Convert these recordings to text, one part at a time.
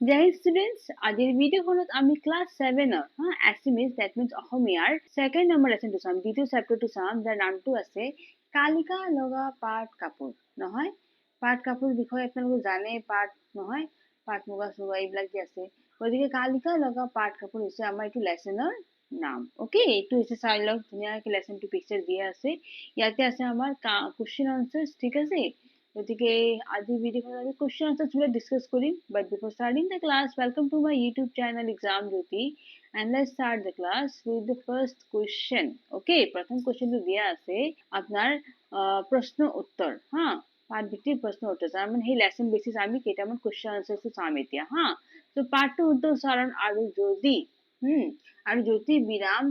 জয় students আজিৰ ভিডিঅ'খনত আমি ক্লাছ ছেভেনৰ হা এছএমিছ ডেট মিনছ অসমীয়াৰ ছেকেণ্ড নম্বৰ লেচনটো চাম দ্বিতীয় চেপ্টাৰটো চাম যাৰ নামটো আছে কালিকা লগা পাট কাপোৰ নহয়? পাট কাপোৰ বিষয়ে আপোনালোকে জানে পাট নহয়? পাট মুগা চুগা এইবিলাক যে আছে। গতিকে কালিকা লগা পাট কাপোৰ হৈছে আমাৰ এইটো লেচনৰ নাম অ'কে এইটো হৈছে চাই লওক ধুনীয়াকৈ লেচনটো পিকচাৰ দিয়া আছে। ইয়াতে আছে আমাৰ কুৱেশ্যন আনচাৰ্ছ ঠিক আছে? গতিকে আজি ভিডিঅ'খনত আমি কুৱেশ্যন আনচাৰ্ছবিলাক discuss Karim but before starting the class welcome to my YouTube channel Exam Jyoti and let start the class with the first question okay প্ৰথম কুৱেশ্যনটো দিয়া আছে আপোনাৰ প্ৰশ্ন উত্তৰ হা পাঠ ভিত্তিক প্ৰশ্ন উত্তৰ তাৰমানে সেই লেচন বেচিছ আমি কেইটামান কুৱেশ্যন আনচাৰ্ছটো চাম এতিয়া হা ত' পাঠটো উত্তৰ উচ্চাৰণ আৰু যদি আৰু যদি বিৰাম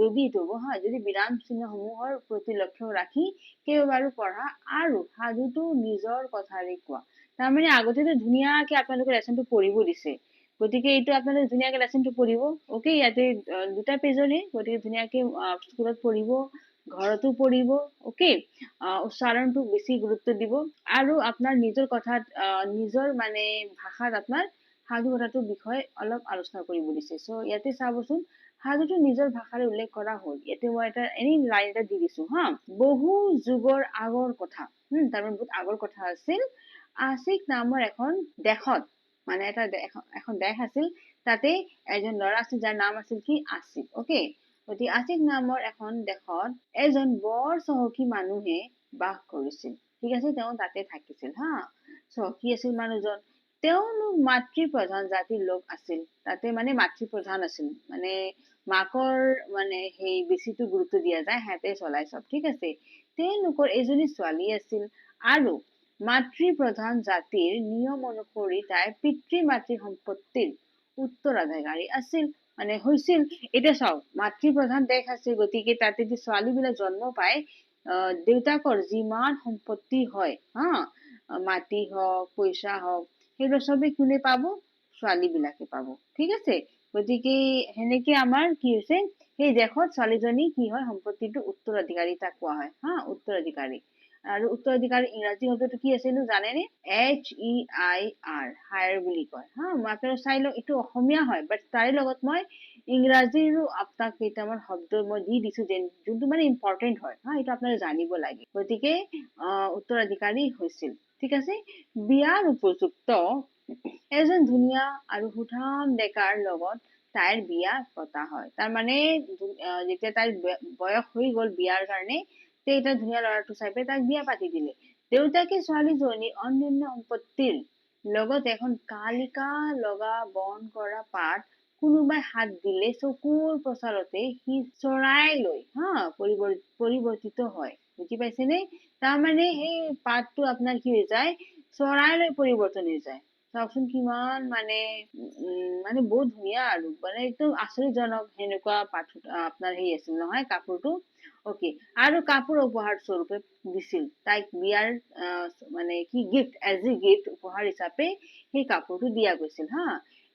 যদি এইটো হ'ব যদি বিৰাম চিহ্নসমূহৰ প্ৰতি লক্ষ্য ৰাখি কেইবাৰো পঢ়া আৰু সাধুটো নিজৰ কথাৰে কোৱা। তাৰমানে আগতেতো ধুনীয়াকে আপোনালোকে লেচনটো পঢ়িব দিছে। গতিকে এইটো আপোনালোকে ধুনীয়াকে লেচনটো পঢ়িব। অ'কে ইয়াতে দুটা পেজৰে গতিকে ধুনীয়াকে স্কুলত পঢ়িব, ঘৰতো পঢ়িব অ'কে উচ্চাৰণটো বেছি গুৰুত্ব দিব। আৰু আপোনাৰ নিজৰ কথাত নিজৰ মানে ভাষাত আপোনাৰ সাধু কথাটোৰ বিষয়ে অলপ আলোচনা কৰিব দিছে। চ' ইয়াতে চাবচোন সাধুটো নিজৰ ভাষাৰে উল্লেখ কৰা হ'ল ইয়াতে মই এটা এনেই লাইন এটা দি দিছো হা। বহু যুগৰ আগৰ কথা হম তাৰমানে বহুত আগৰ কথা আছিল। আছিক নামৰ এখন দেশত মানে এটা এখন দেশ আছিল তাতে এজন ল'ৰা আছিল যাৰ নাম আছিল কি? আছিক অকে গতিকে আছিক নামৰ এখন দেশত এজন বৰ চহকী মানুহে বাস কৰিছিল। ঠিক আছে তেওঁ তাতে থাকিছিল হা। চহকী আছিল মানুহজন। তেওঁলোক মাতৃ প্ৰধান জাতিৰ লোক আছিল। তাতে মানে মাতৃ প্ৰধান আছিল। মানে মাকৰ মানে সেই বেছিটো গুৰুত্ব দিয়া যায়, সিহঁতে চলাই চব। ঠিক আছে? তেওঁলোকৰ এজনী ছোৱালী আছিল আৰু মাতৃ প্ৰধান জাতিৰ নিয়ম অনুসৰি তাই পিতৃ মাতৃ সম্পত্তিৰ উত্তৰাধিকাৰী আছিল। মানে হৈছিল, এতিয়া চাওক মাতৃ প্ৰধান দেশ আছে গতিকে তাতে যদি ছোৱালী বিলাক জন্ম পায় দেউতাকৰ যিমান সম্পত্তি হয়, হা, মাটি হওক, পইচা হওক সেইবিলাক সবই কোনে পাব ছোৱালী বিলাকে পাব, ঠিক আছে? গতিকে সেনেকে আমাৰ কি হৈছে সেই দেশত ছোৱালীজনী কি হয়, সম্পত্তিটো উত্তৰাধিকাৰী তাক কোৱা হয়, হা, উত্তৰাধিকাৰী। আৰু উত্তৰাধিকাৰী ইংৰাজী শব্দটো কি আছিলো জানেনে? H E I R hire বুলি কয়, হা মাত্ৰ চাই লওক এইটো অসমীয়া হয় বাট তাৰে লগত মই ইংৰাজীৰো আপোনাক কেইটামান শব্দ মই দি দিছো যেন যোনটো মানে ইম্পৰ্টেণ্ট হয় হা এইটো আপোনালোকে জানিব লাগে। গতিকে উত্তৰাধিকাৰী হৈছিল। ঠিক আছে? বিয়াৰ উপযুক্ত এজন ধুনীয়া আৰু সুঠাম ডেকাৰ লগত তাইৰ বিয়া পতা হয়। তাৰমানে যেতিয়া তাইৰ বয়স হৈ গল বিয়াৰ কাৰণে তে এটা ধুনীয়া ল'ৰাটো চাই পেলাই তাক বিয়া পাতি দিলে। দেউতাকে ছোৱালীজনী অন্যান্য সম্পত্তিৰ লগত এখন কালিকা লগা বন কৰা পাত কোনোবাই হাত দিলে চকুৰ প্ৰচাৰতে সি চৰাইলৈ হা পৰিৱৰ্তিত হয়। বুজি পাইছেনে? তাৰমানে সেই পাতটো আপোনাৰ কি হৈ যায়? চৰাইলৈ পৰিৱৰ্তন হৈ যায়। চাওকচোন কিমান মানে মানে বহুত ধুনীয়া আৰু মানে একদম আচৰিতজনক সেনেকুৱা পাঠ আপোনাৰ হেৰি আছিল নহয় কাপোৰটো। অকে আৰু কাপোৰ উপহাৰ স্বৰূপে দিছিল। তাইক বিয়াৰ মানে কি গিফ্ট এজ এ গিফ্ট উপহাৰ হিচাপে সেই কাপোৰটো দিয়া গৈছিল হা।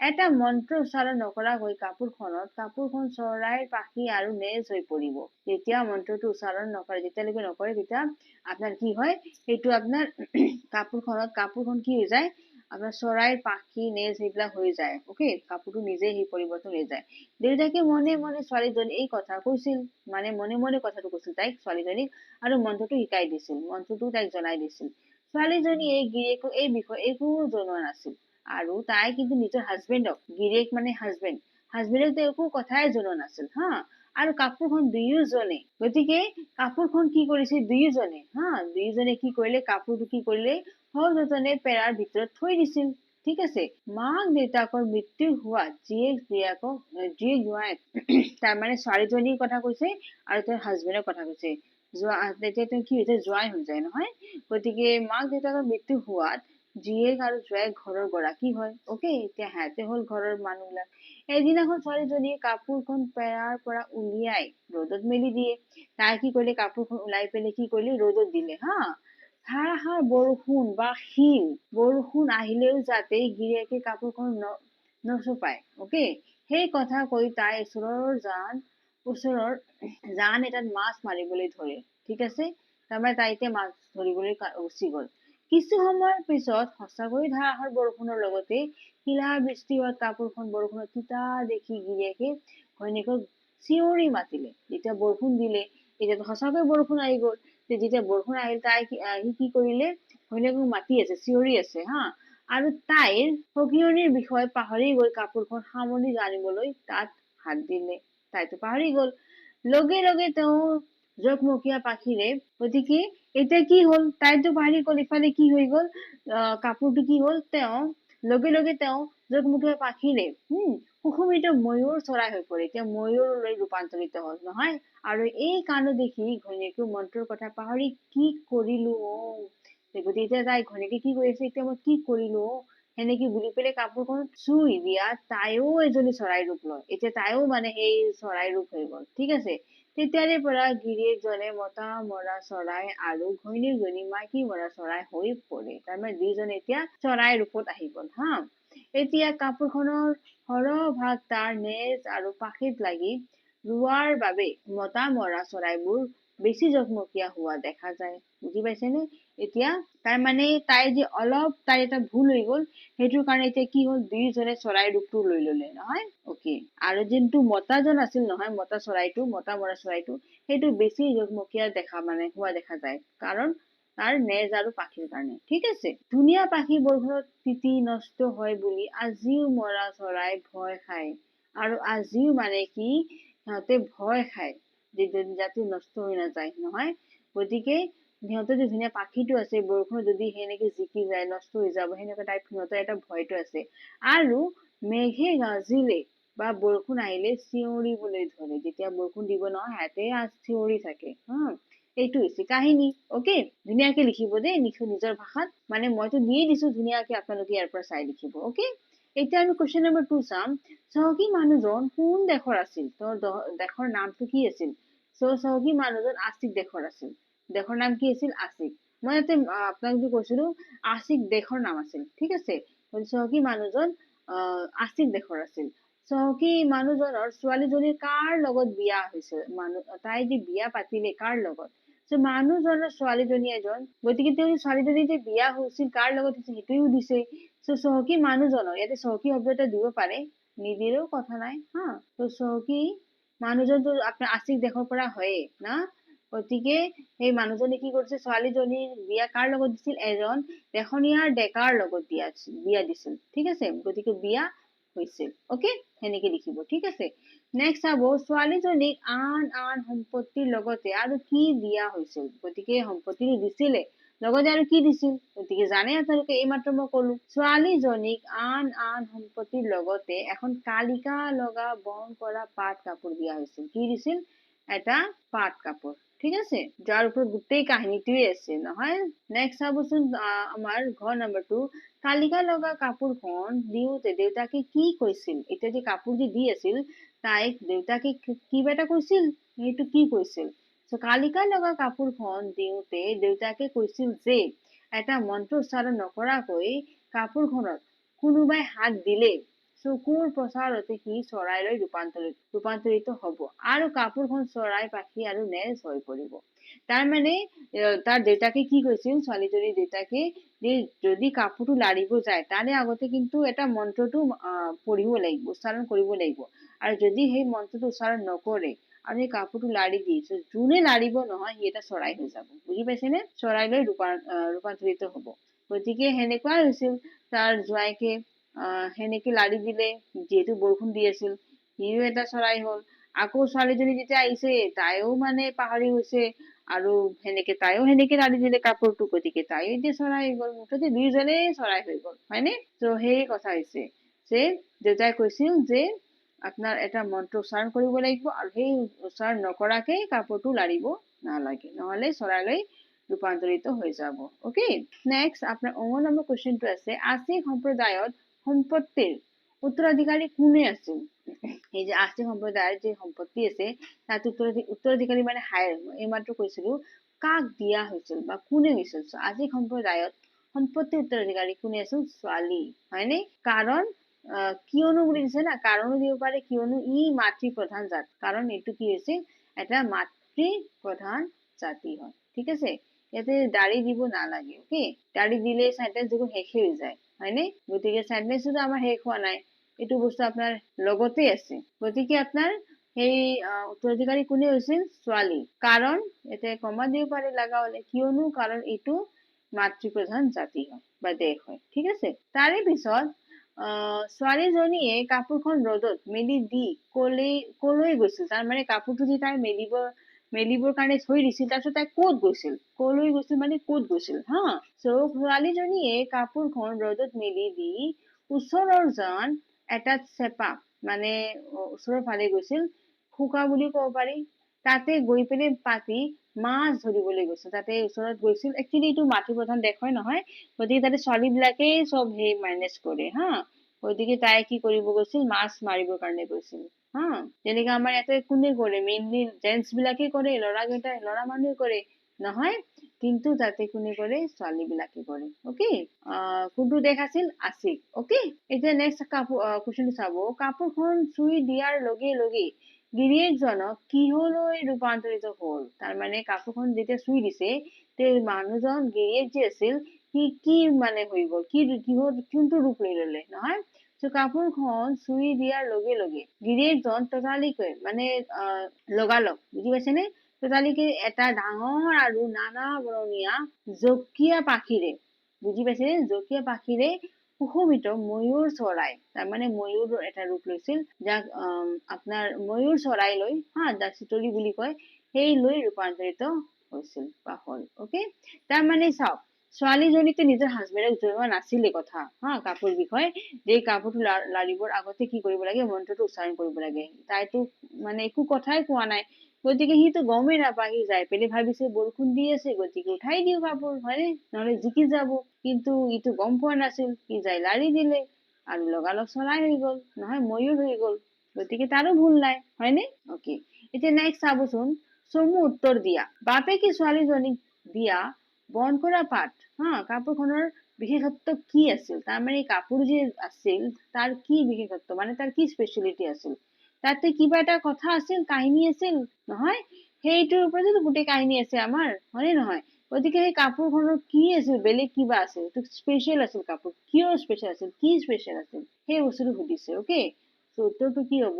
এটা মন্ত্ৰ উচ্চাৰণ নকৰাকৈ কাপোৰখনত কাপোৰখন চৰাইৰ পাখি আৰু নেজ হৈ পৰিব। যেতিয়া মন্ত্ৰটো উচ্চাৰণ নকৰে যেতিয়ালৈকে নকৰে তেতিয়া আপোনাৰ কি হয় সেইটো আপোনাৰ কাপোৰখনত কাপোৰখন কি হৈ যায় আপোনাৰ চৰাইৰ পাখি নেজ সেইবিলাক হৈ যায় অকে কাপোৰটো নিজে সেই পৰিৱৰ্তন হৈ যায়। দেউতাকে মনে মনে ছোৱালীজনী এই কথা কৈছিল মানে মনে মনে কথাটো কৈছিল তাইক ছোৱালীজনীক আৰু মন্ত্ৰটো শিকাই দিছিল মন্ত্ৰটো তাইক জনাই দিছিল। ছোৱালীজনী এই গিৰিয়েকক এই বিষয়ে একো জনোৱা নাছিল। আৰু তাই কিন্তু নিজৰ হাজবেণ্ডক গিৰিয়েক মানে হাজবেণ্ড হাজবেণ্ডক একো কথাই জনোৱা নাছিল হা আৰু কাপোৰখন দুয়োজনে গতিকে কাপোৰখন কি কৰিছে দুয়োজনে হা দুয়োজনে কি কৰিলে কাপোৰটো কি কৰিলে সযতনে পেৰাৰ ভিতৰত থৈ দিছিল, ঠিক আছে? মাক দেউতাকৰ মৃত্যু হোৱা জীয়েক জীয়েকক জীয়েক জোঁৱাইক তাৰমানে ছোৱালীজনীৰ কথা কৈছে, আৰু তেওঁৰ হাজবেণ্ডৰ কথা কৈছে। যোৱা তেতিয়া তেওঁ কি হৈছে? জোঁৱাই হৈ যায় নহয়? গতিকে মাক দেউতাকৰ মৃত্যু হোৱাত জীয়েক আৰু জোঁৱাইক ঘৰৰ গৰাকী হয়? অকে এতিয়া সিহঁতে হ'ল ঘৰৰ মানুহবিলাক এদিনাখন ছোৱালীজনীয়ে কাপোৰখন পেৰাৰ পৰা উলিয়াই ৰ'দত মেলি দিয়ে। তাই কি কৰিলে কাপোৰখন ওলাই পেলাই কি কৰিলে ৰ'দত দিলে হা ধাৰাসাৰ বৰষুণ বা শিল বৰষুণ আহিলেও যাতে গিৰিয়েকে কাপোৰখন নচপায় অকে সেই কথা কৈ তাই ওচৰৰ জান ওচৰৰ জান এটাত মাছ মাৰিবলৈ ধৰে, ঠিক আছে? তাৰমানে তাই এতিয়া মাছ ধৰিবলৈ গুচি গ'ল। কিছু সময়ৰ পিছত সঁচাকৈ ধাৰাসাৰ বৰষুণৰ লগতে শিলা বৃষ্টি হোৱাত কাপোৰখন বৰষুণত তিতা দেখি গিৰিয়েকে ঘৈণীয়েকক চিঞৰি মাতিলে। যেতিয়া বৰষুণ দিলে এতিয়াতো সঁচাকৈ বৰষুণ আহি গ'ল। যেতিয়া বৰষুণ আহিল তাই আহ, কি কৰিলে? ঘৈণীয়েকক মাতি আছে চিঞৰি আছে হা? আৰু তাইৰ সখীয়নিৰ বিষয়ে পাহৰি গৈ কাপোৰখন সামৰি জানিবলৈ তাত হাত দিলে। তাইতো পাহৰি গ'ল। লগে লগে তেওঁ জকমকীয়া পাখিৰে গতিকে এতিয়া কি হ'ল? তাইতো পাহৰি গ'ল ইফালে কি হৈ গ'ল? কাপোৰটো কি হ'ল? তেওঁ লগে লগে তেওঁ জকমকীয়া পাখিৰে হম সুষুমিত ময়ূৰ চৰাই হৈ পৰে এতিয়া ময়ূৰলৈ ৰূপান্তৰিত হ'ল নহয়? আৰু এই কাণ্ড দেখি ঘৈণীয়েকে মন্ত্ৰৰ কথা পাহৰি কি কৰিলো অ? গতিকে এতিয়া তাই ঘৈণীয়েকে কি কৰি আছে এতিয়া মই কি কৰিলো অ? সেনেকে বুলি পেলাই কাপোৰখন চুই দিয়াত তাইও এজনী চৰাই ৰূপ লয়। এতিয়া তাইও মানে সেই চৰাই ৰূপ হৈ গ'ল ঠিক আছে? তেতিয়াৰে পৰা গিৰিয়েকজনে মতা মৰা চৰাই আৰু ঘৈণীয়েকজনী মাইকী মৰা চৰাই হৈ পৰে। তাৰমানে দুইজনে এতিয়া চৰাই ৰূপত আহি গ'ল হা? এতিয়া কাপোৰখনৰ সৰহভাগ তাৰ নেজ আৰু পাখিত লাগি ৰোৱাৰ বাবে মতা মৰা চৰাইবোৰ বেছি জকমকীয়া হোৱা দেখা যায়। বুজি পাইছেনে এতিয়া তাৰমানে তাই যে অলপ তাইৰ এটা ভুল হৈ গ'ল, সেইটোৰ কাৰণে এতিয়া কি হ'ল? দুয়োজনে চৰাই ৰূপটো লৈ ললে, নহয়? অকে আৰু যোনটো মতাজন আছিল, নহয়? মতা চৰাইটো, মতা মৰা চৰাইটো, সেইটো বেছি জকমকীয়া দেখা মানে হোৱা দেখা যায়। কাৰণ তাৰ নেজ আৰু পাখিৰ কাৰণে। ঠিক আছে? ধুনীয়া পাখি বৰষুণত তিতি নষ্ট হয় বুলি আজিও মৰা চৰাই ভয় খায়। আৰু আজিও মানে কি, সিহঁতে ভয় খায়। যাতে নষ্ট হৈ নাযায় নহয়? গতিকে সিহঁতৰ যে ধুনীয়া পাখিটো আছে বৰষুণত যদি সেনেকে জিকি যায় নষ্ট হৈ যাব সেনেকুৱা টাইপ সিহঁতৰ এটা ভয়টো আছে। আৰু মেঘে গাজিলে বা বৰষুণ আহিলে চিঞৰিবলৈ ধৰে। যেতিয়া বৰষুণ দিব নহয় সিহঁতে চিঞৰি থাকে। হা এইটো হৈছে কাহিনী অকে ধুনীয়াকে লিখিব দেই নিজ- নিজৰ ভাষাত। মানে মইতো দিয়ে দিছো ধুনীয়াকে আপোনালোকে ইয়াৰ পৰা চাই লিখিব অকে এতিয়া আমি কুৱেশ্যন নম্বৰ টু চাম। চহকী মানুহজন কোন দেশৰ আছিল? তেওঁৰ দেশৰ নামটো কি আছিল? চহকী মানুহজন আছিক দেশৰ আছিল। দেশৰ নাম কি আছিল? আছিক। মই ইয়াতে আপোনাক যে কৈছিলো আছিক দেশৰ নাম আছিল। ঠিক আছে? চহকী মানুহজন আছিক দেশৰ আছিল। চহকী মানুহজনৰ ছোৱালীজনীৰ কাৰ লগত বিয়া হৈছিল? মানুহ তাই যে বিয়া পাতিলে কাৰ লগত? চ' মানুহজনৰ ছোৱালীজনী এজন গতিকে তেওঁ ছোৱালীজনী যে বিয়া হৈছিল কাৰ লগত হৈছিল সেইটোৱে সুধিছে চ' চহকী মানুহজনৰ ইয়াতে চহকী শব্দ এটা দিব পাৰে, নিদিলেও কথা নাই, হা। ত' চহকী মানুহজনটো আপোনাৰ আছিক দেশৰ পৰা হয়ে না? গতিকে সেই মানুহজনে কি কৰিছে, ছোৱালীজনীৰ বিয়া কাৰ লগত দিছিল? এজন দেশনীয়াৰ ডেকাৰ লগত বিয়া বিয়া দিছিল, ঠিক আছে? গতিকে বিয়া হৈছিল অকে সেনেকে লিখিব, ঠিক আছে? নেক্সট চাব ছোৱালীজনীক আন আন সম্পত্তিৰ লগতে আৰু কি দিয়া হৈছিল? গতিকে সম্পত্তিটো দিছিলে। লগতে আৰু কি দিছিল? গতিকে জানে আপোনালোকে, এইমাত্ৰ মই কলো, ছোৱালীজনীক আন আন সম্পত্তিৰ লগতে এখন কালিকা লগা বন কৰা পাট কাপোৰ দিয়া হৈছিল। কি দিছিল? এটা পাট কাপোৰ। ঠিক আছে? যাৰ ওপৰত গোটেই কাহিনীটোৱে আছে নহয় নেক্সট চাবচোন আমাৰ ঘৰ নম্বৰ টু কালিকা লগা কাপোৰখন দিওঁতে দেউতাকে কি কৈছিল? এতিয়া যে কাপোৰ যে দি আছিল, তাইক দেউতাকে কিবা এটা কৈছিল? সেইটো কি কৈছিল? চ' কালিকা লগা কাপোৰখন দিওঁতে দেউতাকে কৈছিল যে, এটা মন্ত্ৰ উচ্চাৰণ নকৰাকৈ কাপোৰখনত কোনোবাই হাত দিলে চকুৰ সি চৰাইলৈ ৰূপান্তৰিত ৰূপান্তৰিত হব। আৰু কাপোৰখন চৰাই পাখি আৰু নেজ হৈ পৰিব। তাৰমানে তাৰ দেউতাকে কি কৈছিল? ছোৱালীজনীৰ দেউতাকে যে যদি কাপোৰটো লাৰিব যায়, তাৰে আগতে কিন্তু এটা মন্ত্ৰটো পঢ়িব লাগিব, উচ্চাৰণ কৰিব লাগিব। আৰু যদি সেই মন্ত্ৰটো উচ্চাৰণ নকৰে আৰু সেই কাপোৰটো লাৰি so যোনে লাৰিব নহয়, সি এটা চৰাই হৈ যাব। বুজি পাইছেনে? চৰাইলৈ ৰূপান্তৰিত হব। গতিকে সেনেকুৱাই হৈছিল। তাৰ জোঁৱাইকে আহ সেনেকে লাৰি দিলে? যিহেতু বৰষুণ দি আছিল সিও এটা চৰাই হ'ল। আকৌ ছোৱালীজনী যেতিয়া আহিছে, তাইও মানে পাহৰি গৈছে। আৰু সেনেকে তাইও সেনেকে লাৰি দিলে কাপোৰটো গতিকে তাইও এতিয়া চৰাই হৈ গ'ল। মুঠতে দুইজনেই চৰাই হৈ গ'ল, হয়নে? ত' সেই কথা হৈছে যে, দেউতাই কৈছিল যে, আপোনাৰ এটা মন্ত্ৰ উচ্চাৰণ কৰিব লাগিব আৰু সেই উচ্চাৰণ নকৰাকে কাপোৰটো লাৰিব নালাগে। নহলে চৰাইলৈ ৰূপান্তৰিত হৈ যাব। অকে নেক্সট আপোনাৰ অংগ নম্বৰ কুৱেশ্যনটো আছে। আছিক সম্প্ৰদায়ত সম্পত্তিৰ উত্তৰাধিকাৰী কোনে আছিল? এই যে আছিক সম্প্ৰদায়ৰ যে সম্পত্তি আছে, তাত উত্তৰাধি- উত্তৰাধিকাৰী মানে হায়াৰ এইমাত্ৰ কৈছিলো, কাক দিয়া হৈছিল বা কোনে হৈছিল আছিক সম্প্ৰদায়ত সম্পত্তিৰ উত্তৰাধিকাৰী কোনে আছিল? ছোৱালী, হয়নে? কাৰণ কিয়নো বুলি দিছে না? কাৰণো দিব পাৰে, কিয়নো ই মাতৃ প্ৰধান জাত। কাৰণ এইটো কি হৈছে? এটা মাতৃ প্ৰধান জাতি হয়। ঠিক আছে? ইয়াতে দাড়ি দিব নালাগে, অ'কে? দাড়ি দিলে চেণ্টেঞ্চ দেখোন শেষে হৈ যায়। হয়নে? গতিকে চেণ্টেঞ্চটোতো আমাৰ শেষ হোৱা নাই। এইটো বস্তু আপোনাৰ লগতে আছে। গতিকে আপোনাৰ সেই উত্তৰাধিকাৰী কোনে হৈছিল? ছোৱালী। কাৰণ, ইয়াতে কমা দিব পাৰে লগা হলে। কিয়নো কাৰণ এইটো মাতৃপ্ৰধান জাতি হয় বা দেশ হয়। ঠিক আছে? তাৰে পিছত ছোৱালীজনীয়ে কাপোৰখন ৰ'দত মেলি দি কলে কলৈ গৈছিল তাৰমানে কাপোৰটো যে তাই মেলিব মেলিবৰ কাৰণে থৈ দিছিল তাৰপিছত তাই ক'ত গৈছিল। কলৈ গৈছিল মানে ক'ত গৈছিল, হা? চ' ছোৱালীজনীয়ে কাপোৰখন ৰ'দত মেলি দি ওচৰৰ জন এটা চেপা মানে ওচৰৰ ফালে গৈছিল শুকা বুলি ক'ব পাৰি, তাতে গৈ পিনে পাতি মাছ ধৰিবলৈ গৈছিল। তাতে ওচৰত গৈছিল একচুৱেলি এইটো মাতৃপ্ৰধান দেশ হয় নহয়, গতিকে তাতে ছোৱালী বিলাকেই চব সেই মেনেজ কৰে, হা? গতিকে তাই কি কৰিব গৈছিল, মাছ মাৰিবৰ কাৰণে গৈছিল। হা যেনেকে আমাৰ ইয়াতে কোনে কৰে মেইনলি জেন্টছ বিলাকে কৰে ল'ৰাকেইটাই ল'ৰা মানুহে কৰে। নহয় কিন্তু তাতে কোনে কৰে ছোৱালী বিলাকে কৰে অকে কোনটো দেশ আছিল? আছিল অকে এতিয়া নেক্সট কাপোৰ কুৱেশ্যনটো চাব। কাপোৰখন চুই দিয়াৰ লগে লগে গিৰিয়েকজনক কিহলৈ ৰূপান্তৰিত হল? তাৰমানে কাপোৰখন যেতিয়া চুই দিছে তে মানুহজন গিৰিয়েক যে আছিল সি কি মানে হৈ গল? কি কিহত কোনটো ৰূপ লৈ ললে? নহয়? চ' কাপোৰখন চুই দিয়াৰ লগে লগে গিৰিয়েকজন ততালিকৈ মানে লগালগ, বুজি পাইছেনে? ততালিকে এটা ডাঙৰ আৰু নানা বৰণীয়া জকীয়া পাখিৰে, বুজি পাইছে জকীয়া পাখিৰে সুশোভিত ময়ূৰ চৰাই তাৰমানে ময়ূৰৰ এটা ৰূপ লৈছিল, যাক আপোনাৰ ময়ূৰ চৰাই লৈ, হা, যাক চিতলি বুলি কয়, সেই লৈ ৰূপান্তৰিত হৈছিল বা হল অকে তাৰমানে চাওক ছোৱালীজনীতো নিজৰ হাজবেণ্ডক জনোৱা নাছিলে কথা। হা, কাপোৰ বিষয়ে। যে কাপোৰটো লাৰিবৰ আগতে কি কৰিব লাগে, মন্ত্ৰটো উচ্চাৰণ কৰিব লাগে। তাইতো মানে একো কথাই কোৱা নাই। গতিকে সিটো গমেই নাপায়, সি যাই পেলাই ভাবিছে, বৰষুণ দি আছে, গতিকে উঠাই দিওঁ কাপোৰ, হয়নে? নহলে জিকি যাব। কিন্তু ইটো গম পোৱা নাছিল, সি যাই লাৰি দিলে আৰু লগালগ চৰাই হৈ গল। নহয় ময়ূৰ হৈ গল। গতিকে তাৰো ভুল নাই, হয়নে? অকে এতিয়া নেক্সট চাবচোন। চমু উত্তৰ দিয়া। বাপেকে ছোৱালীজনীক দিয়া বন্ধ কৰা পাঠ। হা কাপোৰখনৰ বিশেষত্ব কি আছিল? তাৰমানে কাপোৰ যে আছিল, তাৰ কি বিশেষত্ব? মানে তাৰ কি স্পেচিয়েলিটি আছিল? তাতে কিবা এটা কথা আছিল, কাহিনী আছিল? নহয়। সেইটোৰ ওপৰতে গোটেই কাহিনী আছে আমাৰ, হয়নে নহয়? গতিকে সেই কাপোৰখনৰ কি আছিল, বেলেগ কিবা আছিল? স্পেচিয়েল আছিল কাপোৰ। কিয় স্পেচিয়েল আছিল? কি স্পেচিয়েল আছিল? সেই বস্তুটো সুধিছে অকে চ' উত্তৰটো কি হব?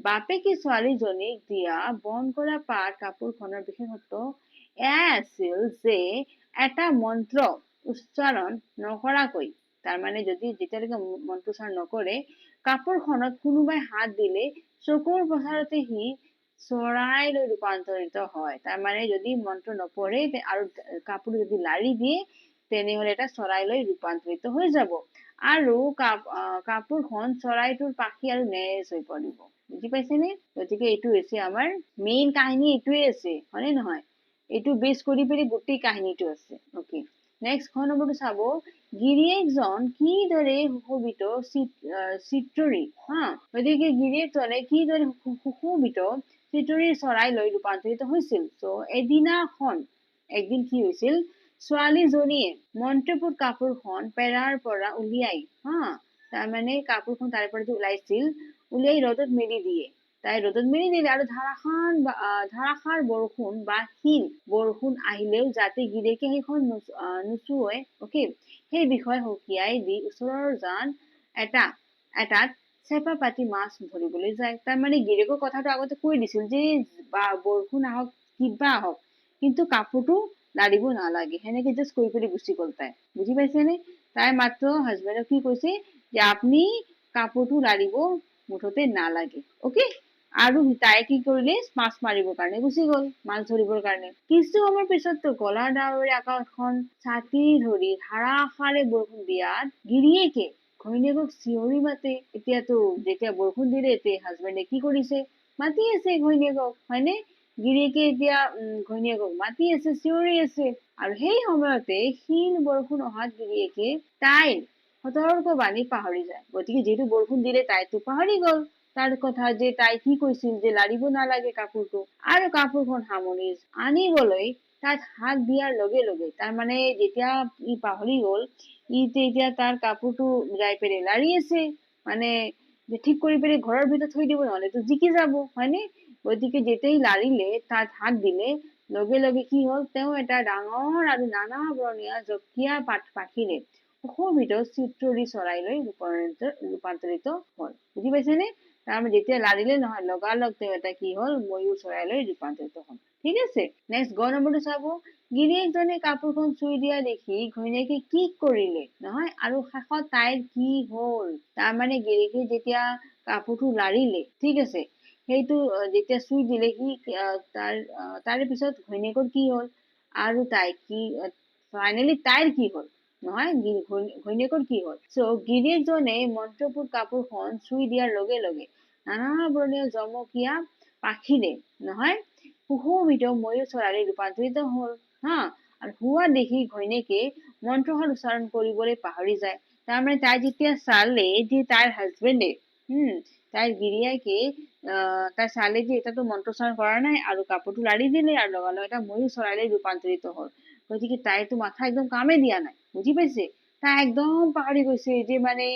বাপেকে ছোৱালীজনীক দিয়া বন্ধ কৰা পাট কাপোৰখনৰ বিশেষত্ব এয়াই আছিল যে এটা মন্ত্ৰ উচ্চাৰণ নকৰাকৈ তাৰমানে যদি যেতিয়ালৈকে ম- মন্ত্ৰোচ্চাৰণ নকৰে কাপোৰখনত কোনোবাই হাত দিলে চকুৰ পচাৰতে সি চৰাইলৈ ৰূপান্তৰিত হয়। তাৰমানে যদি মন্ত্ৰ নপঢ়ে আৰু কাপোৰ যদি লাৰি দিয়ে, তেনেহলে এটা চৰাইলৈ ৰূপান্তৰিত হৈ যাব। আৰু কাপোৰখন চৰাইটোৰ পাখি আৰু নেজ হৈ পৰিব। বুজি পাইছেনে? গতিকে এইটো হৈছে আমাৰ মেইন কাহিনী, এইটোৱে আছে। হয়নে নহয়? এইটো বেছ কৰি পেলাই গোটেই কাহিনীটো আছে। অকে নেক্সট খ নম্বৰটো চাব। গিৰিয়েকজন কিদৰে সুশোভিত চিত্ৰৰি, হা? গতিকে গিৰিয়েকজনে কিদৰে সুশোভিত চিত্ৰৰিৰ চৰাইলৈ ৰূপান্তৰিত হৈছিল? চ' এদিনাখন, একদিন কি হৈছিল? ছোৱালীজনীয়ে মন্ত্ৰপুত কাপোৰখন পেৰাৰ পৰা উলিয়াই, হা? তাৰমানে কাপোৰখন তাৰে পৰা যে ওলাইছিল, উলিয়াই ৰ'দত মেলি দিয়ে। তাই ৰ'দত মেলি দিলে আৰু ধাৰাসাৰ ধাৰাসাৰ বৰষুণ বা শিল বৰষুণ আহিলেও যাতে গিৰিয়েকে সেইখন নুচুৱে অকে সেই বিষয়ে সকীয়াই দি ওচৰৰ জান এটা, এটাত চেপা পাতি মাছ ধৰিবলৈ যায়। তাৰমানে গিৰিয়েকৰ কথাটো আগতে কৈ দিছিল যে, বা, বৰষুণ আহক, কিবা আহক, কিন্তু কাপোৰটো লাৰিব নালাগে। সেনেকে জাষ্ট কৰি কৰি গুচি গ'ল তাই। বুজি পাইছেনে? তাই মাত্ৰ হাজবেণ্ডক কি কৈছে যে, আপুনি কাপোৰটো লাৰিব মুঠতে নালাগে অকে আৰু তাই কি কৰিলে? মাছ মাৰিবৰ কাৰণে গুচি গ'ল, মাছ ধৰিবৰ কাৰণে। কিছু সময়ৰ পিছততো কলা ডাৱৰে আকাশখন ছাতি ধৰি ধাৰাসাৰে বৰষুণ দিয়াত গিৰিয়েকে ঘৈণীয়েকক চিঞৰি মাতে, এতিয়াতো যেতিয়া বৰষুণ দিলে এতিয়া হাজবেণ্ডে কি কৰিছে? মাতি আছে ঘৈণীয়েকক, হয়নে? গিৰিয়েকে এতিয়া ঘৈণীয়েকক মাতি আছে, চিঞৰি আছে। আৰু সেই সময়তে শিল বৰষুণ অহাত গিৰিয়েকে তাইৰ সতৰ্কবাণী পাহৰি যায়। গতিকে যিহেতু বৰষুণ দিলে, তাইতো পাহৰি গল। তাৰ কথা যে তাই কি কৈছিল যে লাৰিব নালাগে কাপোৰটো আৰু কাপোৰখন সামৰি আনিবলৈ তাত হাত দিয়াৰ লগে লগে তাৰমানে যেতিয়া ই পাহৰি গল, ই তেতিয়া তাৰ কাপোৰটো যাই পেলাই লাৰি আছে মানে যে ঠিক কৰি পেলাই ঘৰৰ ভিতৰত থৈ দিব নহলেতো জিকি যাব, হয়নে? গতিকে যেতিয়াই লাৰিলে তাত হাত দিলে, লগে লগে কি হ'ল, তেওঁ এটা ডাঙৰ আৰু নানা বৰণীয়া জঁপিয়া পাঠ পাখিৰে সুশোভিত চিত্ৰৰি চৰাইলৈ ৰূপান্তৰিত হ'ল। বুজি পাইছেনে? তাৰমানে যেতিয়া লাৰিলে নহয় লগালগ তেওঁ এটা কি হ'ল, ময়ূৰ চৰাইলৈ ৰূপান্তৰিত হ'ল ঠিক আছে নেক্সট গ নম্বৰটো চাব। গিৰিয়েকজনে কাপোৰখন চুই দিয়া দেখি ঘৈণীয়েকে কি কৰিলে, নহয়, আৰু শেষত তাইৰ কি হ'ল? তাৰমানে গিৰিয়েকে যেতিয়া কাপোৰটো লাৰিলে, ঠিক আছে, সেইটো যেতিয়া চুই দিলে সি তাৰ তাৰে পিছত ঘৈণীয়েকৰ কি হ'ল? আৰু তাই কি ফাইনেলি তাইৰ কি হ'ল? নহয় ঘৈণীয়েকৰ কি হ'ল? চ' গিৰিয়েকজনে মন্ত্ৰপুৰ কাপোৰখন চুই দিয়াৰ লগে লগে নানা বৰণীয় জমকীয়া পাখিৰে নহয় সুশোভিত ময়ূৰ চৰাইলৈ ৰূপান্তৰিত হ'ল হা আৰু হোৱা দেখি ঘৈণীয়েকে মন্ত্ৰখন উচ্চাৰণ কৰিবলৈ পাহৰি যায়। তাৰমানে তাই যেতিয়া চালে যে তাইৰ হাজবেণ্ডে হম তাইৰ গিৰিয়াকে আহ তাই চালে যে এটাতো মন্ত্ৰোচ্চাৰণ কৰা নাই আৰু কাপোৰটো লাৰি দিলে আৰু লগালগ এটা ময়ূৰ চৰাইলৈ ৰূপান্তৰিত হ'ল। গতিকে তাইতো মাথা একদম কামে দিয়া নাই বুজি পাইছে? তাই একদম পাহৰি গৈছে যে মানে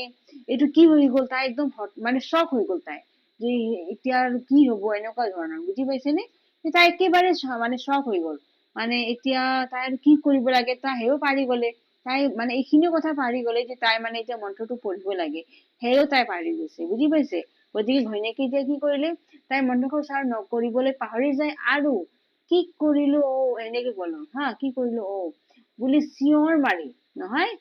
এইটো কি হৈ গ'ল, তাই একদম মানে শ্বক হৈ গ'ল তাই, যে এতিয়া আৰু কি হব, এনেকুৱা ধৰণৰ, বুজি পাইছেনে তাই একেবাৰে মানে শ্বক হৈ গ'ল মানে এতিয়া তাই আৰু কি কৰিব লাগে তাই সেও পাৰি গলে, তাই মানে এইখিনিও কথা পাহৰি গলে যে তাই মানে এতিয়া মন্ত্ৰটো পঢ়িব লাগে সেয়েও তাই পাহৰি গৈছে, বুজি পাইছে? গতিকে ঘৈণীয়েকে এতিয়া কি কৰিলে, তাই মন্ত্ৰখন উচ্চাৰণ নকৰিবলৈ পাহৰি যায় আৰু কি কৰিলো অ এনেকে কলো হা কি কৰিলো অ বুলি চিঞৰ মাৰি। নহয়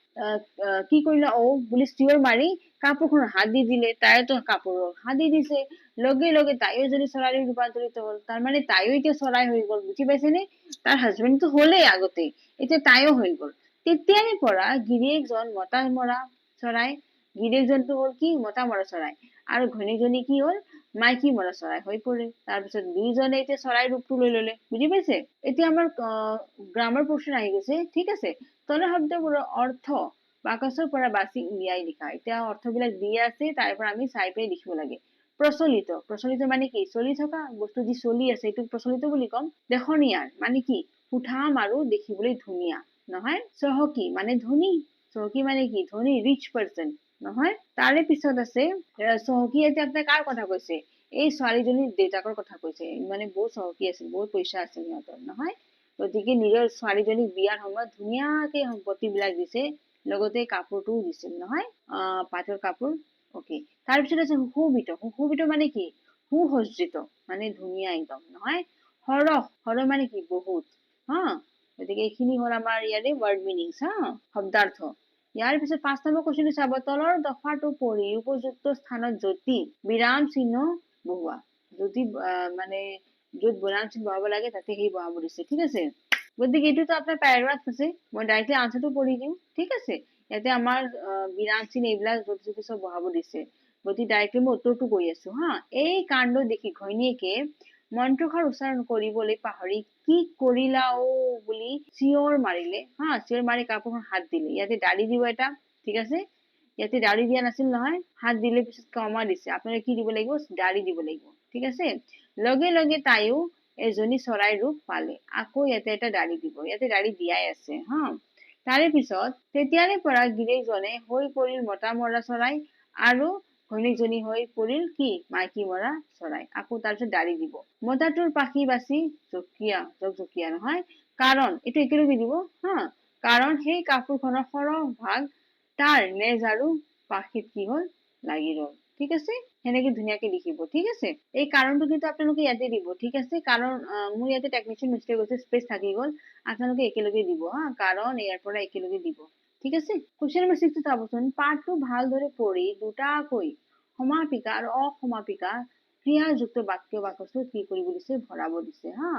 কি কৰিলে অ বুলি চিঞৰ মাৰি কাপোৰখন হাত দিলে তাইতো কাপোৰৰ হাত দিছে। লগে লগে তাইও যদি চৰাইলৈ ৰূপান্তৰিত হ'ল তাৰমানে তাইও এতিয়া চৰাই হৈ গ'ল, বুজি পাইছেনে? তাৰ হাজবেণ্ডটো হ'লেই আগতে, এতিয়া তাইও হৈ গ'ল। তেতিয়াৰে পৰা গিৰিয়েকজন মতা মৰা চৰাই গিৰিয়েকজনটো হ'ল কি? মতা মৰা চৰাই। আৰু ঘৈণীয়েকজনী কি হ'ল? মাইকী মৰা চৰাই হৈ পৰিল। তাৰপিছত দুইজনে এতিয়া চৰাই ৰূপটো লৈ ললে। বুজি পাইছে? এতিয়া আমাৰ গ্ৰামাৰ পোৰ্চন আহি গৈছে। ঠিক আছে। তলৰ শব্দবোৰৰ অৰ্থ বাকচৰ পৰা বাছি উলিয়াই লিখা। এতিয়া অৰ্থবিলাক দিয়া আছে, তাৰ পৰা আমি চাই পেলাই লিখিব লাগে। প্ৰচলিত। প্ৰচলিত মানে কি? চলি থকা, বস্তু যি চলি আছে, এইটোক প্ৰচলিত বুলি ক'ম। দেখনীয়াৰ মানে কি? সুঠাম আৰু দেখিবলৈ ধুনীয়া। নহয়? চহকী। মানে ধনী। চহকী মানে কি? ধনী ৰিচ পাৰ্চন নহয় তাৰে পিছত আছে চহকী এতিয়া আপোনাৰ কাৰ কথা কৈছে? এই ছোৱালীজনীৰ দেউতাকৰ কথা কৈছে। মানে বহুত চহকী আছিল বহুত পইচা আছিল সিহঁতৰ নহয়? গতিকে নিজৰ ছোৱালীজনীক বিয়াৰ সময়ত ধুনীয়াকে সম্পত্তি বিলাক দিছে লগতে কাপোৰটোও দিছিল নহয়? আহ পাটৰ কাপোৰ অকে। তাৰপিছত আছে সুশোভিত। সুশোভিত মানে কি? সুসজ্জিত মানে ধুনীয়া একদম নহয়? সৰহ সৰহ মানে কি? বহুত হা? গতিকে এইখিনি হ'ল আমাৰ ইয়াৰে ৱৰ্ড মিনিংছ হা? শব্দাৰ্থ। ইয়াৰ পিছত পাঁচ নম্বৰ কুৱেশ্যনটো চাব তলৰ দফাটো পঢ়ি উপযুক্ত স্থানত জ্যোতি, বিৰাম চিহ্ন বহুৱা। যদি মানে য'ত বিৰাম চিহ্ন বহাব লাগে, তাতে সেই বহাব দিছে, ঠিক আছে? গতিকে এইটোতো আপোনাৰ পেৰাগ্ৰাফ আছে, মই ডাইৰেক্টলি আনচাৰটো পঢ়ি দিম ঠিক আছে? ইয়াতে আমাৰ বিৰাম চিহ্ন এইবিলাক য'ত য'তে চব বহাব দিছে। গতিকে ডাইৰেক্টলি মই উত্তৰটো কৈ আছো, হা? এই কাণ্ড দেখি ঘৈণীয়েকে মন্ত্ৰষাৰ উচ্চাৰণ কৰিবলৈ পাহৰি কি কৰিলা অ বুলি চিঞৰ মাৰিলে। হা, চিঞৰ মাৰি কাপোৰখন হাত দিলে। ইয়াতে দাড়ি দিব এটা, ঠিক আছে? ইয়াতে দাড়ি দিয়া নাছিল নহয়। হাত দিলে পিছত কমা দিছে। আপোনালোকে কি দিব লাগিব? দাড়ি দিব লাগিব, ঠিক আছে? লগে লগে তাইও এজনী চৰাই ৰূপ পালে। আকৌ ইয়াতে এটা দাড়ি দিব। ইয়াতে দাড়ি দিয়াই আছে, হা? তাৰে পিছত তেতিয়াৰে পৰা গিৰিয়েকজনে হৈ পৰিল মতা মৰা চৰাই আৰু ঘৈণীয়েকজনী হৈ পৰিল কি? মাইকী মৰা চৰাই। আকৌ তাৰপিছত দাড়ি দিব। মতাটোৰ পাখি বাচি জকিয়া জকজকীয়া নহয়। কাৰণ, এইটো একেলগে দিব, হা? কাৰণ সেই কাপোৰখনৰ সৰহ ভাগ তাৰ নেজ আৰু পাখিত কি হ'ল? লাগি ৰল। ঠিক আছে? সেনেকে ধুনীয়াকে লিখিব, ঠিক আছে? এই কাৰণটো কিন্তু আপোনালোকে ইয়াতে দিব, ঠিক আছে? কাৰণ মোৰ ইয়াতে টেকনিচিয়ান মিষ্টেক হৈছে স্পেচ থাকি গ'ল। আপোনালোকে একেলগে দিব, হা? কাৰণ, ইয়াৰ পৰা একেলগে দিব। ঠিক আছে? কুৱেশ্যন নম্বৰ ছিক্সটো চাবচোন। পাঠটো ভালদৰে পঢ়ি, দুটাকৈ সমাপিকা আৰু অসমাপিকা ক্ৰিয়াযুক্ত বাক্য বাকচটোত কি কৰিব দিছে, ভৰাব দিছে, হা?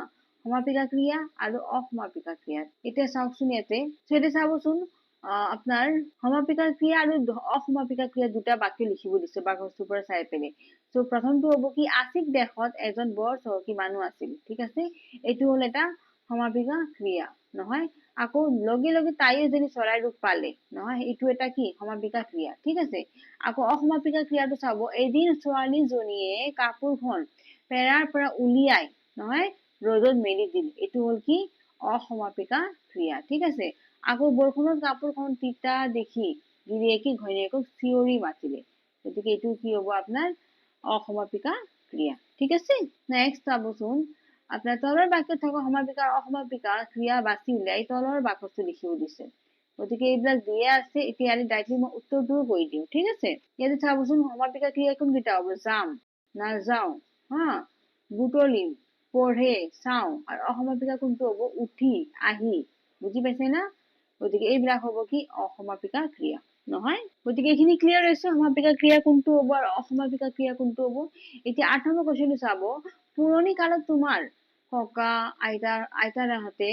সমাপিকা ক্ৰিয়া আৰু অসমাপিকা ক্ৰিয়া। এতিয়া চাওকচোন ইয়াতে। So চাবচোন আপোনাৰ সমাপিকা ক্ৰিয়া আৰু অসমাপিকা ক্ৰিয়া দুটা বাক্য লিখিব দিছে, বাকচটোৰ পৰা চাই পেলাই। চ' প্ৰথমটো হ'ব কি আছিক দেশত এজন বৰ চহকী মানুহ আছিল, ঠিক আছে? এইটো হ'ল এটা সমাপিকা ক্ৰিয়া। নহয় আকৌ লগে লগে তাই এজনী চৰাই ৰূপ পালে নহয় এইটো এটা কি সমাপিকা ক্ৰিয়া ঠিক আছে? আকৌ অসমাপিকা ক্ৰিয়াটো চাব এদিন ছোৱালীজনীয়ে কাপোৰখন পেৰাৰ পৰা উলিয়াই নহয় ৰ'দত মেলি দিল এইটো হ'ল কি? অসমাপিকা ক্ৰিয়া ঠিক আছে? আকৌ বৰষুণত কাপোৰখন তিতা দেখি গিৰিয়েকে ঘৈণীয়েকক চিঞৰি মাতিলে গতিকে এইটো কি হ'ব আপোনাৰ? অসমাপিকা ক্ৰিয়া ঠিক আছে? নেক্সট চাবচোন আপোনাৰ তলৰ বাক্যত থকা সমাপিকা অসমাপিকা ক্ৰিয়া বাছি উলিয়াই তলৰ বাকচটো লিখিব দিছে। গতিকে এইবিলাক দিয়ে আছে এতিয়া ইয়াৰে ডাইৰেক্টলি মই উত্তৰটোও কৈ দিওঁ ঠিক আছে? ইয়াতে চাবচোন সমাপিকা ক্ৰিয়া কোনকেইটা হ'ব? যাম নাযাওঁ হা? বুটলিম পঢ়ে চাওঁ আৰু অসমাপিকা কোনটো হ'ব? উঠি আহি বুজি পাইছে না গতিকে এইবিলাক হ'ব কি? অসমাপিকা ক্ৰিয়া নহয়? গতিকে এইখিনি ক্লিয়াৰ হৈছে সমাপিকা ক্ৰিয়া কোনটো হ'ব আৰু অসমাপিকা ক্ৰিয়া কোনটো হ'ব? এতিয়া আঠ নম্বৰ কুৱেশ্যনটো চাব পুৰণি কালত তোমাৰ ককা আইতাৰ আইতাৰাহঁতে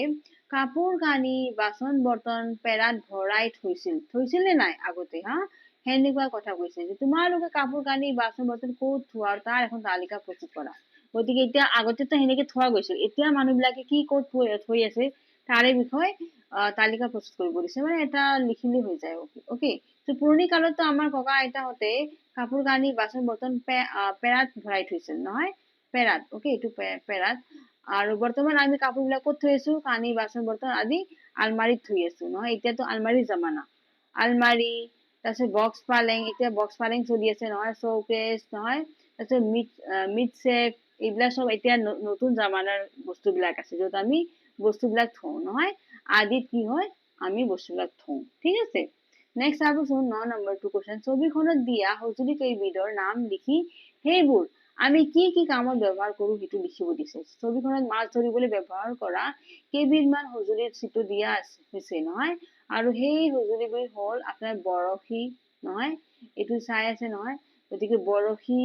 কাপোৰ কানি, বাচন বৰ্তন, পেৰাত ভৰাই থৈছিল। থৈছিল নে নাই আগতে, হা? সেনেকুৱা কথা কৈছে যে তোমালোকে কাপোৰ কানি, বাচন বৰ্তন ক'ত থোৱা তাৰ এখন তালিকা প্ৰস্তুত কৰা। গতিকে এতিয়া আগতেতো সেনেকে থোৱা গৈছিল। এতিয়া মানুহবিলাকে কি ক'ত থৈ থৈ আছে, তাৰে বিষয়ে তালিকা প্ৰস্তুত কৰিব দিছে। মানে এটা লিখিলে হৈ যায়, অকে ত' পুৰণি কালততো আমাৰ ককা আইতাহঁতে কাপোৰ কানি, বাচন বৰ্তন, পে- পেৰাত ভৰাই থৈছিল, নহয়? পেৰাত অকে এইটো পে- পেৰাত আৰু বৰ্তমান আমি কাপোৰবিলাক ক'ত থৈ আছো কানি বাচন বৰ্তন আদি আলমাৰিত থৈ আছো নহয়? এতিয়াতো আলমাৰীৰ জামানা। আলমাৰি তাৰপিছত বক্স পালেং, এতিয়া বক্স পালেং চলি আছে, নহয়? শ্ব'কেছ নহয়? তাৰপিছত মিট মিট চেফ এইবিলাক চব এতিয়া নতুন জামানাৰ বস্তুবিলাক আছে, য'ত আমি বস্তুবিলাক থওঁ, নহয়? আদিত কি হয়? আমি বস্তুবিলাক থওঁ, ঠিক আছে? নেক্সট চাবচোন ন নম্বৰটো কুৱেশ্যন ছবিখনত দিয়া সঁজুলি কেইবিধৰ নাম লিখি সেইবোৰ আমি কি কি কামত ব্যৱহাৰ কৰো সেইটো লিখিব দিছে। ছবিখনত মাছ ধৰিবলৈ ব্যৱহাৰ কৰা কেইবিধমান সঁজুলিৰ চিত্ৰ দিয়া হৈছে নহয়? আৰু সেই সঁজুলিবোৰ হ'ল আপোনাৰ বৰশী নহয়? এইটো চাই আছে নহয়? গতিকে বৰশী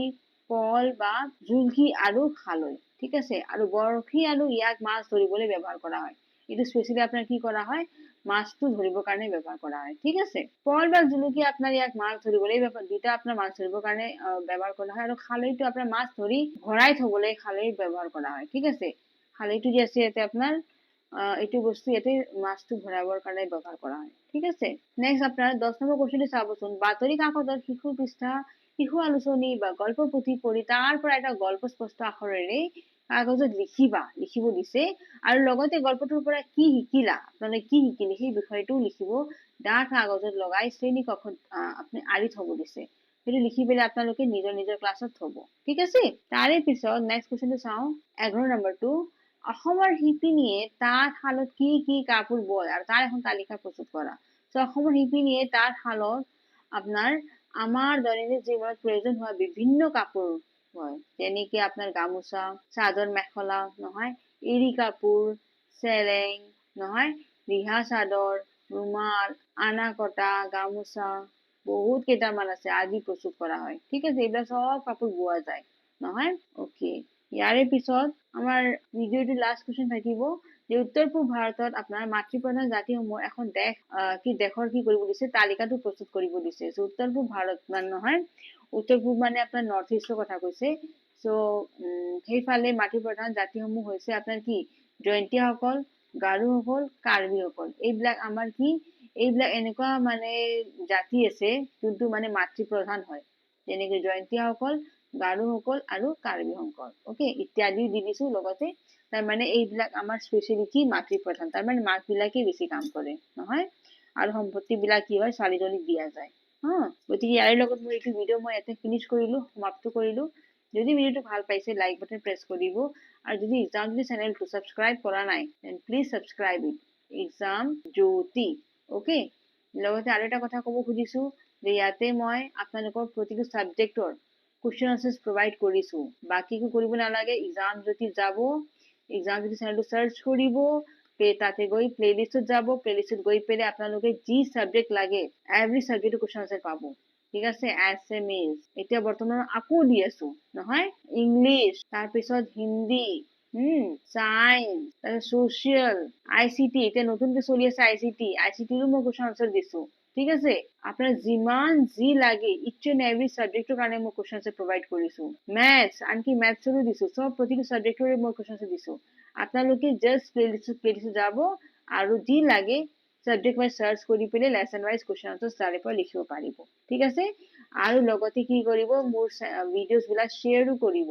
পল বা জুলকি আৰু খালৈ ঠিক আছে? আৰু বৰশী আৰু ইয়াক মাছ ধৰিবলৈ ব্যৱহাৰ কৰা হয়। এইটো স্পেচিয়েলি আপোনাৰ কি কৰা হয়? মাছটো ধৰিবৰ কাৰণে ব্যৱহাৰ কৰা হয়, ঠিক আছে? পল বা জুলুকি আপোনাৰ ইয়াক মাছ ধৰিবলৈ দুটা আপোনাৰ মাছ ধৰিবৰ কাৰণে ব্যৱহাৰ কৰা হয়। আৰু খালৈটো আপোনাৰ মাছ ধৰি ভৰাই থবলৈ খালৈ ব্যৱহাৰ কৰা হয়, ঠিক আছে? খালৈটো যে আছে ইয়াতে আপোনাৰ এইটো বস্তু ইয়াতে মাছটো ভৰাবৰ কাৰণে ব্যৱহাৰ কৰা হয়, ঠিক আছে? নেক্সট আপোনাৰ দহ নম্বৰ কুৱেশ্যনটো চাবচোন বাতৰি কাকতত শিশু পৃষ্ঠা, শিশু আলোচনী বা গল্প পুথি পঢ়ি তাৰ পৰা এটা গল্প স্পষ্ট আখৰেৰে কাগজত লিখিবা লিখিব দিছে। আৰু লগতে গল্পটোৰ পৰা কি শিকিলা আপোনালোকে কি শিকিলে সেই বিষয়টোও লিখিব। ডাঠ কাগজত লগাই শ্ৰেণী কক্ষত আপুনি আঁৰি থব দিছে। সেইটো লিখি পেলাই আপোনালোকে নিজৰ নিজৰ ক্লাছত থব। ঠিক আছে? তাৰে পিছত নেক্সট কুৱেশ্যনটো চাওঁ। এঘাৰ নম্বৰটো অসমৰ শিপিনীয়ে তাঁতশালত কি কি কাপোৰ বয়? আৰু তাৰ এখন তালিকা প্ৰস্তুত কৰা। চ' অসমৰ শিপিনীয়ে তাঁতশালত আপোনাৰ আমাৰ দৈনন্দিন জীৱনত প্ৰয়োজন হোৱা বিভিন্ন কাপোৰ হয়। যেনেকে আপোনাৰ গামোচা, চাদৰ মেখেলা নহয়, এৰী কাপোৰ, চেলেং নহয়, ৰিহা চাদৰ, ৰুমাল, আনাকটা, গামোচা বহুত কেইটামান আছে আদি প্ৰস্তুত কৰা হয়। ঠিক আছে, এইবিলাক চব কাপোৰ বোৱা যায়, নহয়? অকে ইয়াৰে পিছত আমাৰ ভিডিঅ'টো লাষ্ট কুৱেশ্যন থাকিব, যে উত্তৰ পূব ভাৰতত আপোনাৰ মাতৃপ্ৰধান জাতিসমূহৰ এখন দেশ কি দেশৰ কি কৰিব দিছে, তালিকাটো প্ৰস্তুত কৰিব দিছে। উত্তৰ পূব ভাৰত মানে নহয় উত্তৰ পূব মানে আপোনাৰ নৰ্থ ইষ্টৰ কথা কৈছে। চ' সেইফালে মাটি মাতৃপ্ৰধান জাতিসমূহ হৈছে আপোনাৰ কি? জয়ন্তীয়াসকল, গাৰোসকল, কাৰ্বিসকল। এইবিলাক আমাৰ কি? এইবিলাক এনেকুৱা মানে জাতি আছে যোনটো মানে মাতৃপ্ৰধান হয়। যেনেকে জয়ন্তীয়াসকল, গাৰোসকল আৰু কাৰ্বিসকল। অকে ইত্যাদি দি দিছো। লগতে তাৰমানে এইবিলাক আমাৰ স্পেচিয়েলি কি? মাতৃপ্ৰধান। তাৰমানে মাক বিলাকে বেছি কাম কৰে, নহয়? আৰু সম্পত্তি বিলাক কি হয়? ছোৱালীজনীক দিয়া যায়। হা গতিকে ইয়াৰে লগত মোৰ এইটো ভিডিঅ' মই ইয়াতে ফিনিছ কৰিলো সমাপ্ত কৰিলো যদি ভিডিঅ'টো ভালো পাইছে লাইক বাটন প্ৰেছ কৰিব আৰু যদি এক্সাম যদি চেনেলটো ছাবস্ক্ৰাইব কৰা নাই then please subscribe it Exam Jyoti okay লগতে আৰু এটা কথা ক'ব খুজিছো, যে ইয়াতে মই আপোনালোকৰ প্ৰতিটো ছাবজেক্টৰ কুৱেশ্যন আনচাৰ্ছ প্ৰভাইড কৰিছো। বাকী একো কৰিব নালাগে এক্সাম যদি যাব এক্সাম যদি চেনেলটো চাৰ্চ কৰিব প্লে- তাতে গৈ প্লেলিষ্টত যাব প্লেলিষ্টত গৈ পেলে আপোনালোকে যি ছাবজেক্ট লাগে এভৰি ছাবজেক্টৰ কুৱেশ্যন আনচাৰ পাব। ঠিক আছে? এছ এম এছ এতিয়া বৰ্তমান আকৌ দি আছো নহয় ইংলিছ তাৰপিছত হিন্দী, হম চাইন্স তাৰপিছত ছচিয়েল আই চি টি এতিয়া নতুনকে চলি আছে I C T I C টিৰো মই কুৱেশ্যন আনচাৰ দিছো। ঠিক আছে? আপোনাৰ যিমান যি লাগে ইচ এণ্ড এভৰি ছাবজেক্টৰ কাৰণে মই কুৱেশ্যন প্ৰভাইড কৰিছো। মেথছ আনকি মেথছৰো দিছো, চব প্ৰতিটো ছাবজেক্টৰে মই কুৱেশ্যন আনচাৰ দিছো। আপোনালোকে জাষ্ট প্লেলিষ্টত প্লেলিষ্টত যাব আৰু যি লাগে ছাবজেক্ট ৱাইজ চাৰ্চ কৰি পেলাই লেচন ৱাইজ কুৱেশ্যন আনচাৰ তাৰে পৰা লিখিব পাৰিব। ঠিক আছে? আৰু লগতে কি কৰিব, মোৰ ভিডিঅ'জ বিলাক শ্বেয়াৰো কৰিব।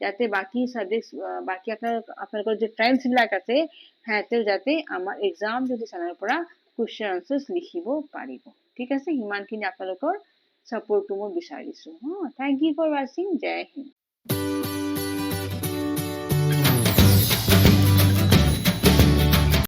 যাতে বাকী ছাবজেক্ট বাকী আপোনাৰ, আপোনালোকৰ যে ফ্ৰেণ্ডছ বিলাক আছে সিহঁতেও যাতে আমাৰ এক্সাম যদি চেনেলৰ পৰা কুৱেশ্যন আনচাৰ্ছ লিখিব পাৰিব। ঠিক আছে? সিমানখিনি আপোনালোকৰ ছাপোৰ্টটো মই বিচাৰিছো। হা থেংক ইউ ফৰ ৱাচিং জয় হিন্দ।